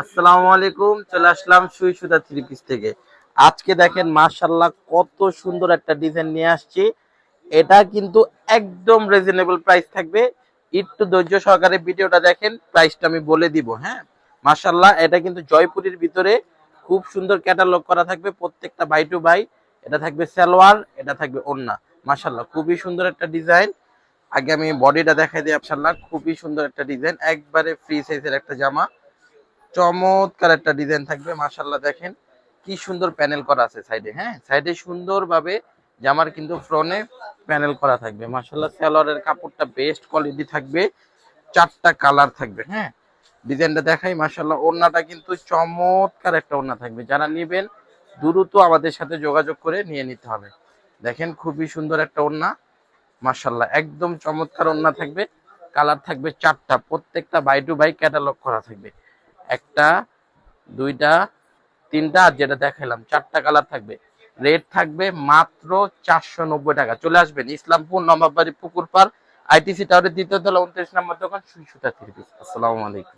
আসসালামু আলাইকুম, চলে আসলাম সুই সুতা থ্রি পিস থেকে। আজকে দেখেন মাশাল্লাহ কত সুন্দর একটা ডিজাইন নিয়ে আসছি। এটা কিন্তু একদম রিজনেবল প্রাইস থাকবে। একটু ধৈর্য সহকারে ভিডিওটা দেখেন প্রাইসটা আমি বলে দিব হ্যাঁ? মাশাল্লাহ এটা কিন্তু জয়পুরের ভিতরে খুব সুন্দর ক্যাটালগ করা থাকবে প্রত্যেকটা বাই টু বাই এটা থাকবে সালোয়ার, এটা থাকবে ওন্না মাশাল্লাহ খুবই সুন্দর একটা ডিজাইন আগে আমি বডিটা দেখাই দিই মাশাল্লাহ খুবই সুন্দর একটা ডিজাইন একবারে ফ্রি সাইজের একটা জামা। চমৎকার একটা ডিজাইন থাকবে মাশাল্লাহ দেখেন। কি সুন্দর প্যানেল করা আছে সাইডে হ্যাঁ? সাইডে সুন্দরভাবে জামার কিন্তু ফ্রনে প্যানেল করা থাকবে মাশাল্লাহ সালোয়ারের কাপড়টা বেস্ট কোয়ালিটি থাকবে, চারটা কালার থাকবে হ্যাঁ? ডিজাইনটা দেখাই মাশাল্লাহ ওড়নাটা কিন্তু চমৎকার একটা ওড়না থাকবে। যারা নেবেন, দ্রুত আমাদের সাথে যোগাযোগ করে নিয়ে নিতে হবে। দেখেন, খুবই সুন্দর একটা ওড়না মাশাল্লাহ একদম চমৎকার ওড়না থাকবে, কালার থাকবে চারটা। প্রত্যেকটা বাই টু বাই ক্যাটালগ করা থাকবে। একটা, দুইটা, তিনটা, আর যেটা দেখালাম চারটা কালার থাকবে। রেট থাকবে মাত্র চারশো নব্বই টাকা। চলে আসবেন ইসলামপুর, নবাববাড়ি পুকুর পার আইটিসি টাওয়ারের দ্বিতীয় তলা, উনত্রিশ নম্বর দোকান সুতা পিস। আসসালামু আলাইকুম।